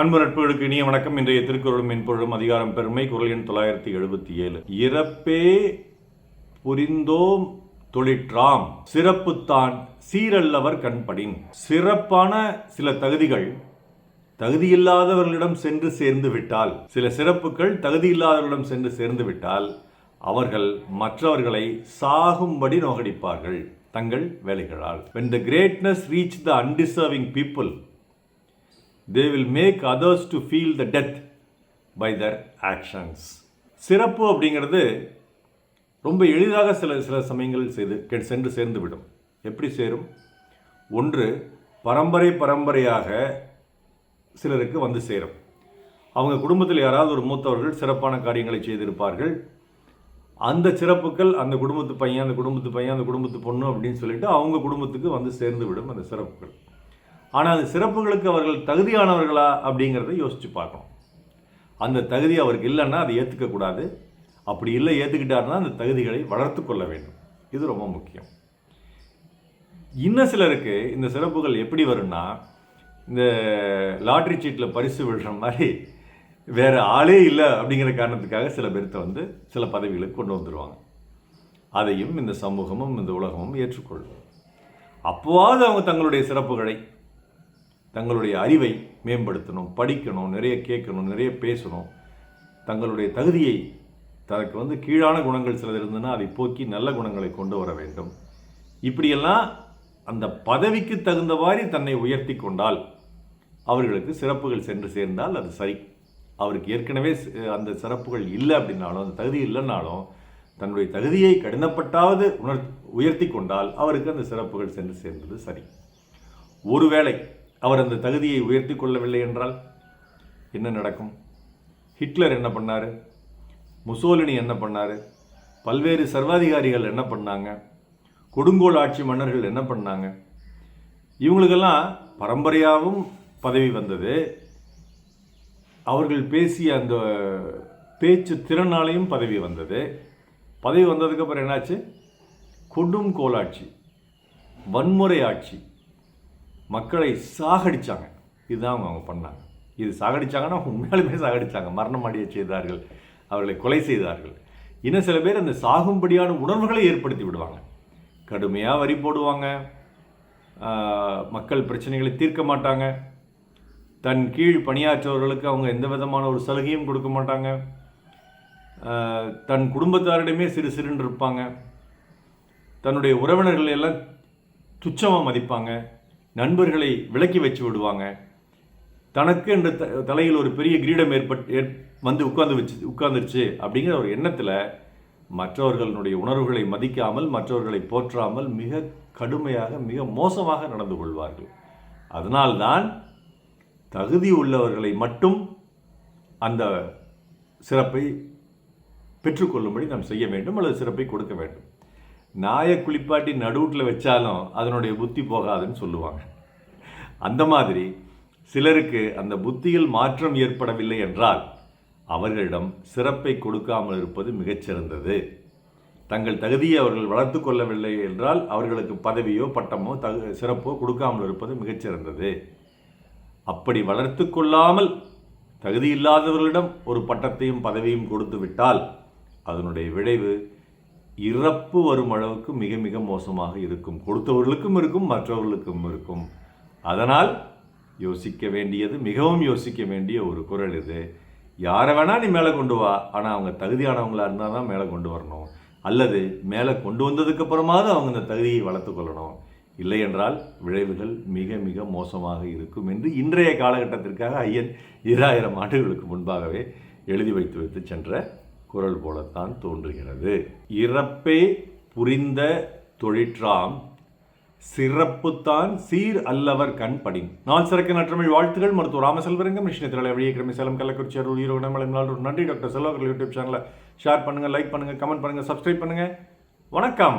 அன்பு நட்புகளுக்கு இனிய வணக்கம். இன்றைய திருக்குறளும் மென்பொருளும் அதிகாரம் பெருமை. குரல் எண் தொள்ளாயிரத்தி எழுபத்தி ஏழு. இறப்பே புரிந்தோம் தொழிற்றாம். சிறப்புத்தான் சீரல்லவர் கண்படின். சிறப்பான சில தகுதிகள் தகுதியில்லாதவர்களிடம் சென்று சேர்ந்து விட்டால் சில சிறப்புகள் தகுதியில்லாதவர்களிடம் சென்று சேர்ந்து விட்டால் அவர்கள் மற்றவர்களை சாகும்படி நோகடிப்பார்கள் தங்கள் வேலைகளால். When the greatness reach the undeserving people they will make others to feel the death by their actions சிறப்பு அப்படிங்கிறது ரொம்ப எளிதாக சில சில சமயங்களில் செய்து சென்று சேர்ந்து விடும் எப்படி சேரும்? ஒன்று பரம்பரை பரம்பரையாக சிலருக்கு வந்து சேரும். அவங்க குடும்பத்தில் யாராவது ஒரு மூத்தவர்கள் சிறப்பான காரியங்களை செய்திருப்பார்கள். அந்த சிறப்புகள் அந்த குடும்பத்து பையன் அந்த குடும்பத்து பையன் அந்த குடும்பத்து பொண்ணு அப்படின்னு சொல்லிட்டு அவங்க குடும்பத்துக்கு வந்து சேர்ந்து விடும் அந்த சிறப்புகள். ஆனால் அந்த சிறப்புகளுக்கு அவர்கள் தகுதியானவர்களா அப்படிங்கிறத யோசித்து பார்க்கணும். அந்த தகுதி அவருக்கு இல்லைன்னா அதை ஏற்றுக்கக்கூடாது அப்படி இல்லை ஏற்றுக்கிட்டாருன்னா அந்த தகுதிகளை வளர்த்து கொள்ள வேண்டும். இது ரொம்ப முக்கியம். இன்னும் சிலருக்கு இந்த சிறப்புகள் எப்படி வரும்னா இந்த லாட்ரி சீட்டில் பரிசு விழுற மாதிரி வேறு ஆளே இல்லை அப்படிங்கிற காரணத்துக்காக சில பேர்த்த வந்து சில பதவிகளுக்கு கொண்டு வந்துடுவாங்க அதையும் இந்த சமூகமும் இந்த உலகமும் ஏற்றுக்கொள்ளும். அப்போவாவது அவங்க தங்களுடைய சிறப்புகளை தங்களுடைய அறிவை மேம்படுத்தணும் படிக்கணும் நிறைய கேட்கணும் நிறைய பேசணும். தங்களுடைய தகுதியை தனக்கு வந்து கீழான குணங்கள் சிலது இருந்ததுன்னா அதை போக்கி நல்ல குணங்களை கொண்டு வர வேண்டும். இப்படியெல்லாம் அந்த பதவிக்கு தகுந்தவாறு தன்னை உயர்த்தி கொண்டால் அவர்களுக்கு சிறப்புகள் சென்று சேர்ந்தால் அது சரி. அவருக்கு ஏற்கனவே அந்த சிறப்புகள் இல்லை அப்படின்னாலும் அந்த தகுதி இல்லைன்னாலும் தன்னுடைய தகுதியை கடினப்பட்டாவது உணர் உயர்த்தி கொண்டால் அவருக்கு அந்த சிறப்புகள் சென்று சேர்ந்தது சரி. ஒருவேளை அவர் அந்த தகுதியை உயர்த்தி கொள்ளவில்லை என்றால் என்ன நடக்கும்? ஹிட்லர் என்ன பண்ணாரு? முசோலினி என்ன பண்ணாரு? பல்வேறு சர்வாதிகாரிகள் என்ன பண்ணாங்க? கொடுங்கோல் ஆட்சி மன்னர்கள் என்ன பண்ணாங்க? இவங்களுக்கெல்லாம் பரம்பரையாகவும் பதவி வந்தது. அவர்கள் பேசிய அந்த பேச்சு திறனாலையும் பதவி வந்தது. பதவி வந்ததுக்கப்புறம் என்னாச்சு? கொடும் கோலாட்சி வன்முறை ஆட்சி. மக்களை சாகடித்தாங்க இதுதான் அவங்க அவங்க பண்ணாங்க. இது சாகடித்தாங்கன்னா உண்மையாலுமே சாகடித்தாங்க மரணம் அடைய செய்தார்கள். அவர்களை கொலை செய்தார்கள். இன்னும் சில பேர் அந்த சாகும்படியான உணர்வுகளை ஏற்படுத்தி விடுவாங்க. கடுமையாக வரி போடுவாங்க. மக்கள் பிரச்சனைகளை தீர்க்க மாட்டாங்க. தன் கீழ் பணியாற்றவர்களுக்கு அவங்க எந்த விதமான ஒரு சலுகையும் கொடுக்க மாட்டாங்க. தன் குடும்பத்தாரிடமே சிறு சிறுன்னு இருப்பாங்க. தன்னுடைய உறவினர்கள் எல்லாம் துச்சமாக மதிப்பாங்க. நண்பர்களை விலக்கி வச்சு விடுவாங்க. தனக்கு என்ற த தலையில் ஒரு பெரிய கிரீடம் ஏற்பட்டு ஏற் வந்து உட்கார்ந்து வச்சு உட்கார்ந்துருச்சு அப்படிங்கிற ஒரு எண்ணத்தில் மற்றவர்களுடைய உணர்வுகளை மதிக்காமல் மற்றவர்களை போற்றாமல் மிக கடுமையாக மிக மோசமாக நடந்து கொள்வார்கள். அதனால்தான் தகுதி உள்ளவர்களை மட்டும் அந்த சிறப்பை பெற்றுக்கொள்ளும்படி நாம் செய்ய வேண்டும் அல்லது சிறப்பை கொடுக்க வேண்டும். நாயை குளிப்பாட்டி நடுவுட்டில் வச்சாலும் அதனுடைய புத்தி போகாதுன்னு சொல்லுவாங்க. அந்த மாதிரி சிலருக்கு அந்த புத்தியில் மாற்றம் ஏற்படவில்லை என்றால் அவர்களிடம் சிறப்பை கொடுக்காமல் இருப்பது மிகச்சிறந்தது தங்கள் தகுதியை அவர்கள் வளர்த்து கொள்ளவில்லை என்றால் அவர்களுக்கு பதவியோ பட்டமோ தகு சிறப்போ கொடுக்காமல் இருப்பது மிகச்சிறந்தது அப்படி வளர்த்து கொள்ளாமல் தகுதியில்லாதவர்களிடம் ஒரு பட்டத்தையும் பதவியும் கொடுத்து விட்டால் அதனுடைய விளைவு இறப்பு வரும் அளவுக்கு மிக மிக மோசமாக இருக்கும். கொடுத்தவர்களுக்கும் இருக்கும் மற்றவர்களுக்கும் இருக்கும். அதனால் யோசிக்க வேண்டியது மிகவும் யோசிக்க வேண்டிய ஒரு குரல் இது. யாரை வேணால் நீ மேலே கொண்டு வா ஆனால் அவங்க தகுதியானவங்களாக இருந்தால் தான் மேலே கொண்டு வரணும். அல்லது மேலே கொண்டு வந்ததுக்கு அப்புறமாவது அவங்க இந்த தகுதியை வளர்த்து கொள்ளணும். இல்லை என்றால் விளைவுகள் மிக மிக மோசமாக இருக்கும் என்று இன்றைய காலகட்டத்திற்காக ஐயன் ஈராயிரம் ஆண்டுகளுக்கு முன்பாகவே எழுதி வைத்து வைத்து சென்ற குரல் போலத்தான் தோன்றுகிறது. இறப்பே புரிந்த தொழிற்றாம் சிறப்புத்தான் சீர் அல்லவர் கண் படின் நாள் சிறக்க நற்றமிழ் வாழ்த்துகள். மருத்துவ ராமசெல்வரங்கம் மிஷினி திரளை வழியே கிரமி சேலம் கள்ளக்குறிச்சி அருள் ஈரோடு மலை நன்றி டாக்டர் செல்வர்கள் யூடியூப் சேனலை. ஷேர் பண்ணுங்கள் லைக் பண்ணுங்கள் கமெண்ட் பண்ணுங்கள் சப்ஸ்கிரைப் பண்ணுங்கள் வணக்கம்.